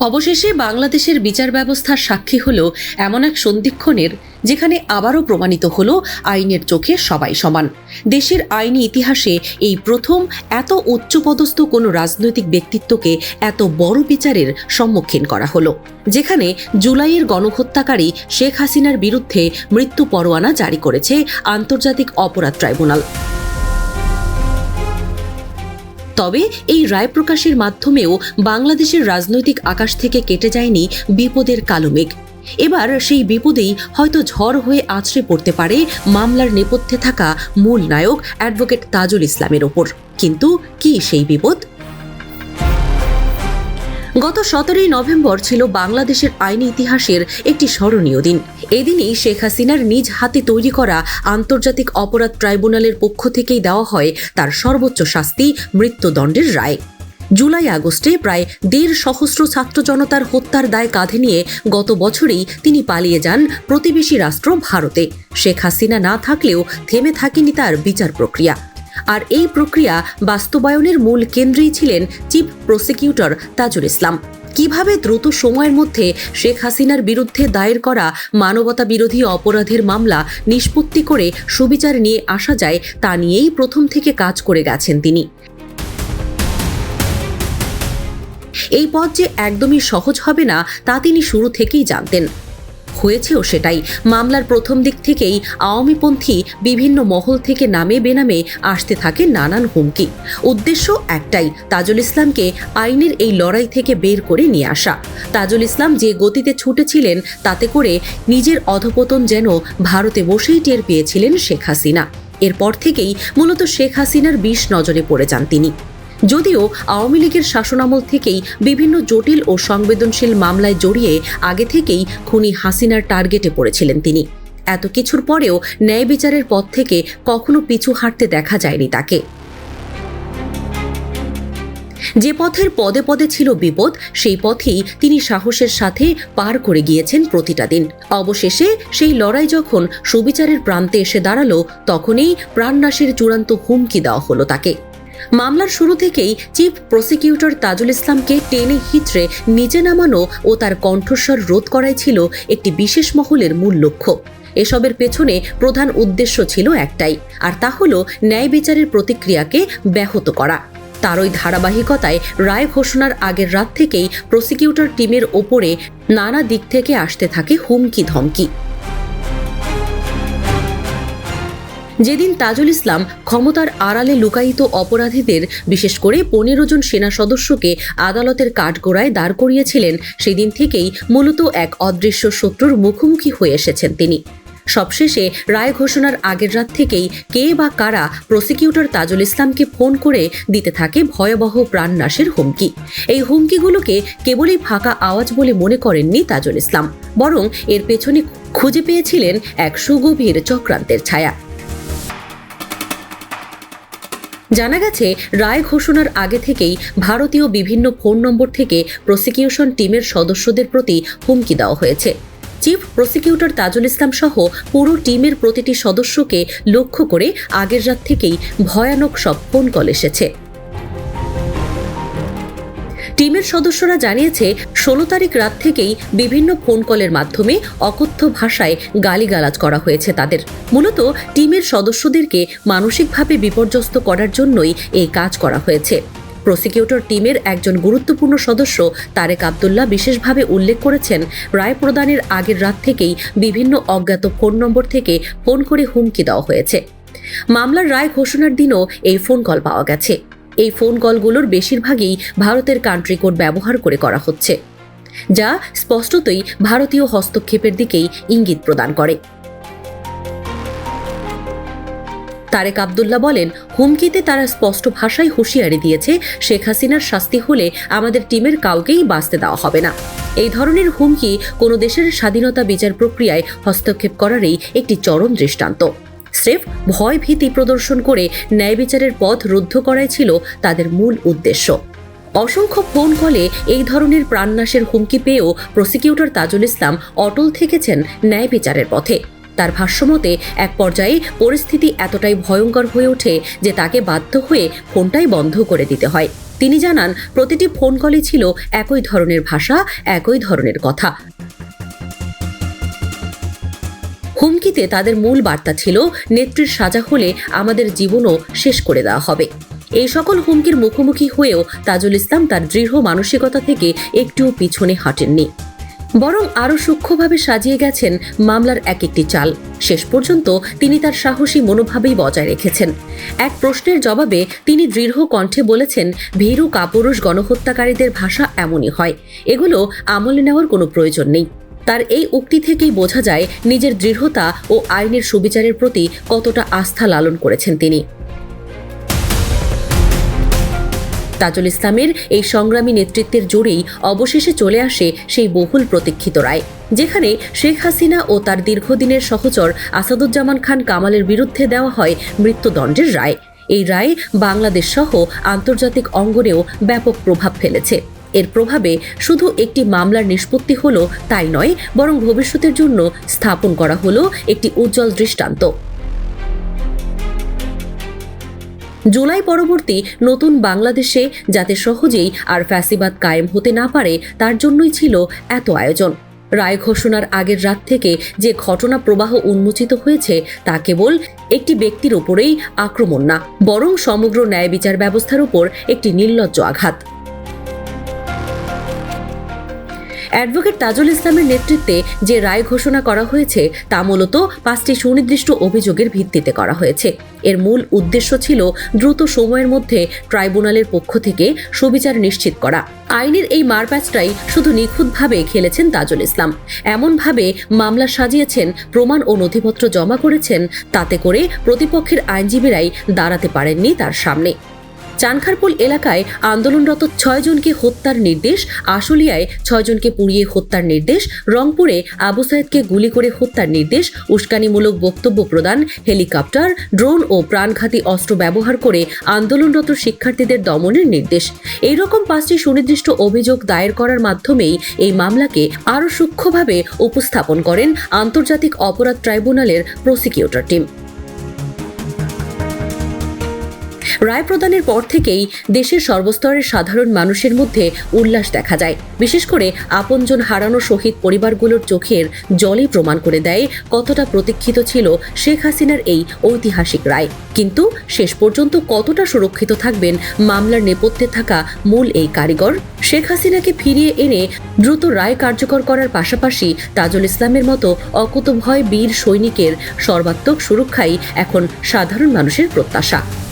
অবশেষে বাংলাদেশের বিচার ব্যবস্থার সাক্ষী হল এমন এক সন্ধিক্ষণের, যেখানে আবারও প্রমাণিত হল আইনের চোখে সবাই সমান। দেশের আইনি ইতিহাসে এই প্রথম এত উচ্চপদস্থ কোনো রাজনৈতিক ব্যক্তিত্বকে এত বড় বিচারের সম্মুখীন করা হলো, যেখানে জুলাইয়ের গণহত্যাকারী শেখ হাসিনার বিরুদ্ধে মৃত্যু পরোয়ানা জারি করেছে আন্তর্জাতিক অপরাধ ট্রাইব্যুনাল। তবে এই রায় প্রকাশের মাধ্যমেও বাংলাদেশের রাজনৈতিক আকাশ থেকে কেটে যায়নি বিপদের কালো মেঘ। এবার সেই বিপদেই হয়তো ঝড় হয়ে আছড়ে পড়তে পারে মামলার নেপথ্যে থাকা মূল নায়ক অ্যাডভোকেট তাজুল ইসলামের ওপর। কিন্তু কি সেই বিপদ? গত সতেরোই নভেম্বর ছিল বাংলাদেশের আইনি ইতিহাসের একটি স্মরণীয় দিন। এদিনই শেখ হাসিনার নিজ হাতে তৈরি করা আন্তর্জাতিক অপরাধ ট্রাইব্যুনালের পক্ষ থেকেই দেওয়া হয় তার সর্বোচ্চ শাস্তি, মৃত্যুদণ্ডের রায়। জুলাই আগস্টে প্রায় দেড় সহস্র ছাত্র জনতার হত্যার দায় কাঁধে নিয়ে গত বছরেই তিনি পালিয়ে যান প্রতিবেশী রাষ্ট্র ভারতে। শেখ হাসিনা না থাকলেও থেমে থাকেনি তার বিচার প্রক্রিয়া। আর এই প্রক্রিয়া বাস্তবায়নের মূল কেন্দ্রেই ছিলেন চিফ প্রসিকিউটর তাজুল ইসলাম। কীভাবে দ্রুত সময়ের মধ্যে শেখ হাসিনার বিরুদ্ধে দায়ের করা মানবতা বিরোধী অপরাধের মামলা নিষ্পত্তি করে সুবিচার নিয়ে আসা যায়, তা নিয়েই প্রথম থেকে কাজ করে গেছেন তিনি। এই পথ যে একদমই সহজ হবে না, তা তিনি শুরু থেকেই জানতেন। হয়েছেও সেটাই। মামলার প্রথম দিক থেকেই আওয়ামীপন্থী বিভিন্ন মহল থেকে নামে বেনামে আসতে থাকে নানান হুমকি। উদ্দেশ্য একটাই, তাজুল ইসলামকে আইনের এই লড়াই থেকে বের করে নিয়ে আসা। তাজুল ইসলাম যে গতিতে ছুটেছিলেন, তাতে করে নিজের অধপতন যেন ভারতে বসেই টের পেয়েছিলেন শেখ হাসিনা। এরপর থেকেই মূলত শেখ হাসিনার বিষ নজরে পড়ে যান তিনি। যদিও আওয়ামী লীগের শাসনামল থেকেই বিভিন্ন জটিল ও সংবেদনশীল মামলায় জড়িয়ে আগে থেকেই খুনি হাসিনার টার্গেটে পড়েছিলেন তিনি। এত কিছুর পরেও ন্যায় বিচারের পথ থেকে কখনো পিছু হাঁটতে দেখা যায়নি তাকে। যে পথের পদে পদে ছিল বিপদ, সেই পথেই তিনি সাহসের সাথে পার করে গিয়েছেন প্রতিটা দিন। অবশেষে সেই লড়াই যখন সুবিচারের প্রান্তে এসে দাঁড়াল, তখনই প্রাণনাশের চূড়ান্ত হুমকি দেওয়া হলো তাকে। মামলার শুরু থেকেই চিফ প্রসিকিউটর তাজুল ইসলামকে টেনে হিচড়ে নিচে নামানো ও তার কণ্ঠস্বর রোধ করাই ছিল একটি বিশেষ মহলের মূল লক্ষ্য। এসবের পেছনে প্রধান উদ্দেশ্য ছিল একটাই, আর তা হল ন্যায় বিচারের প্রতিক্রিয়াকে ব্যাহত করা। তার ওই ধারাবাহিকতায় রায় ঘোষণার আগের রাত থেকেই প্রসিকিউটর টিমের ওপরে নানা দিক থেকে আসতে থাকে হুমকি ধমকি যেদিন তাজুল ইসলাম ক্ষমতার আড়ালে লুকায়িত অপরাধীদের, বিশেষ করে পনেরো জন সেনা সদস্যকে আদালতের কাঠগোড়ায় দাঁড় করিয়েছিলেন, সেদিন থেকেই মূলত এক অদৃশ্য শত্রুর মুখোমুখি হয়ে এসেছেন তিনি। সবশেষে রায় ঘোষণার আগের রাত থেকেই কে বা কারা প্রসিকিউটর তাজুল ইসলামকে ফোন করে দিতে থাকে ভয়াবহ প্রাণনাশের হুমকি। এই হুমকিগুলোকে কেবলই ফাঁকা আওয়াজ বলে মনে করেননি তাজুল ইসলাম, বরং এর পেছনে খুঁজে পেয়েছিলেন এক সুগভীর চক্রান্তের ছায়া। জানা গেছে, রায় ঘোষণার আগে থেকেই ভারতীয় বিভিন্ন ফোন নম্বর থেকে প্রসিকিউশন টিমের সদস্যদের প্রতি হুমকি দেওয়া হয়েছে। চিফ প্রসিকিউটর তাজুল ইসলাম সহ পুরো টিমের প্রতিটি সদস্যকে লক্ষ্য করে আগের রাত থেকেই ভয়ানক সব ফোন কল এসেছে। টিমের সদস্যরা জানিয়েছে, ষোলো তারিখ রাত থেকেই বিভিন্ন ফোন কলের মাধ্যমে অকথ্য ভাষায় গালিগালাজ করা হয়েছে তাদের। মূলত টিমের সদস্যদেরকে মানসিকভাবে বিপর্যস্ত করার জন্যই এই কাজ করা হয়েছে। প্রসিকিউটর টিমের একজন গুরুত্বপূর্ণ সদস্য তারেক আবদুল্লাহ বিশেষভাবে উল্লেখ করেছেন, রায় প্রদানের আগের রাত থেকেই বিভিন্ন অজ্ঞাত ফোন নম্বর থেকে ফোন করে হুমকি দেওয়া হয়েছে। মামলার রায় ঘোষণার দিনও এই ফোন কল পাওয়া গেছে। এই ফোন কলগুলোর বেশিরভাগই ভারতের কান্ট্রি কোড ব্যবহার করে করা হচ্ছে, যা স্পষ্টতই ভারতীয় হস্তক্ষেপের দিকেই ইঙ্গিত প্রদান করে। তারেক আবদুল্লাহ বলেন, হুমকিতে তারা স্পষ্ট ভাষায় হুঁশিয়ারি দিয়েছে, শেখ হাসিনার শাস্তি হলে আমাদের টিমের কাউকেই বাঁচতে দেওয়া হবে না। এই ধরনের হুমকি কোনো দেশের স্বাধীনতা বিচার প্রক্রিয়ায় হস্তক্ষেপ করারই একটি চরম দৃষ্টান্ত। স্রেফ ভয় ভীতি প্রদর্শন করে ন্যায় বিচারের পথ রুদ্ধ করাই ছিল তাদের মূল উদ্দেশ্য। অসংখ্য ফোন কলে এই ধরনের প্রাণনাশের হুমকি পেয়েও প্রসিকিউটর তাজুল ইসলাম অটল থেকেছেন ন্যায় বিচারের পথে। তার ভাষ্যমতে, এক পর্যায়ে পরিস্থিতি এতটাই ভয়ঙ্কর হয়ে ওঠে যে তাকে বাধ্য হয়ে ফোনটাই বন্ধ করে দিতে হয়। তিনি জানান, প্রতিটি ফোন কলে ছিল একই ধরনের ভাষা, একই ধরনের কথা। হুমকিতে তাদের মূল বার্তা ছিল, নেত্রীর সাজা হলে আমাদের জীবনও শেষ করে দেওয়া হবে। এই সকল হুমকির মুখোমুখি হয়েও তাজুল ইসলাম তার দৃঢ় মানসিকতা থেকে একটুও পিছনে হাঁটেননি। বরং আরও সূক্ষ্মভাবে সাজিয়ে গেছেন মামলার এক একটি চাল। শেষ পর্যন্ত তিনি তার সাহসী মনোভাবেই বজায় রেখেছেন। এক প্রশ্নের জবাবে তিনি দৃঢ় কণ্ঠে বলেছেন, ভীরু কাপুরুষ গণহত্যাকারীদের ভাষা এমনই হয়। এগুলো আমলে নেওয়ার কোনো প্রয়োজন নেই। তার এই উক্তি থেকেই বোঝা যায় নিজের দৃঢ়তা ও আইনের সুবিচারের প্রতি কতটা আস্থা লালন করেছেন তিনি। তাজুল ইসলামের এই সংগ্রামী নেতৃত্বের জোরেই অবশেষে চলে আসে সেই বহুল প্রতীক্ষিত রায়, যেখানে শেখ হাসিনা ও তার দীর্ঘদিনের সহচর আসাদুজ্জামান খান কামালের বিরুদ্ধে দেওয়া হয় মৃত্যুদণ্ডের রায়। এই রায় বাংলাদেশ সহ আন্তর্জাতিক অঙ্গনেও ব্যাপক প্রভাব ফেলেছে। এর প্রভাবে শুধু একটি মামলার নিষ্পত্তি হলো তাই নয়, বরং ভবিষ্যতের জন্য স্থাপন করা হলো একটি উজ্জ্বল দৃষ্টান্ত। জুলাই পরবর্তী নতুন বাংলাদেশে যাতে সহজেই আর ফ্যাসিবাদ কায়েম হতে না পারে, তার জন্যই ছিল এত আয়োজন। রায় ঘোষণার আগের রাত থেকে যে ঘটনা প্রবাহ উন্মোচিত হয়েছে, তা কেবল একটি ব্যক্তির ওপরেই আক্রমণ না, বরং সমগ্র ন্যায় বিচার ব্যবস্থার উপর একটি নির্লজ্জ আঘাত। অ্যাডভোকেট তাজুল ইসলামের নেতৃত্বে যে রায় ঘোষণা করা হয়েছে, তা মূলত পাঁচটি সুনির্দিষ্ট অভিযোগের ভিত্তিতে করা হয়েছে। এর মূল উদ্দেশ্য ছিল দ্রুত সময়ের মধ্যে ট্রাইব্যুনালের পক্ষ থেকে সুবিচার নিশ্চিত করা। আইনের এই মারপ্যাচটাই শুধু নিখুঁতভাবে খেলেছেন তাজুল ইসলাম। এমনভাবে মামলা সাজিয়েছেন, প্রমাণ ও নথিপত্র জমা করেছেন, তাতে করে প্রতিপক্ষের আইনজীবীরাই দাঁড়াতে পারেননি তার সামনে। চানখারপুল এলাকায় আন্দোলনরত ছয়জনকে হত্যার নির্দেশ, আশুলিয়ায় ছয়জনকে পুড়িয়ে হত্যার নির্দেশ, রংপুরে আবু সাইদকে গুলি করে হত্যার নির্দেশ, উস্কানিমূলক বক্তব্য প্রদান, হেলিকপ্টার, ড্রোন ও প্রাণঘাতী অস্ত্র ব্যবহার করে আন্দোলনরত শিক্ষার্থীদের দমনের নির্দেশ। এই রকম পাঁচটি সুনির্দিষ্ট অভিযোগ দায়ের করার মাধ্যমেই এই মামলাকে আরও সূক্ষ্মভাবে উপস্থাপন করেন আন্তর্জাতিক অপরাধ ট্রাইব্যুনালের প্রসিকিউটর টিম। রায় প্রদানের পর থেকেই দেশের সর্বস্তরের সাধারণ মানুষের মধ্যে উল্লাস দেখা যায়। বিশেষ করে আপনজন হারানো শহীদ পরিবারগুলোর চোখের জলই প্রমাণ করে দেয় কতটা প্রতীক্ষিত ছিল শেখ হাসিনার এই ঐতিহাসিক রায়। কিন্তু শেষ পর্যন্ত কতটা সুরক্ষিত থাকবেন মামলার নেপথ্যে থাকা মূল এই কারিগর? শেখ হাসিনাকে ফিরিয়ে এনে দ্রুত রায় কার্যকর করার পাশাপাশি তাজুল ইসলামের মতো অকুতভয় বীর সৈনিকের সর্বাত্মক সুরক্ষাই এখন সাধারণ মানুষের প্রত্যাশা।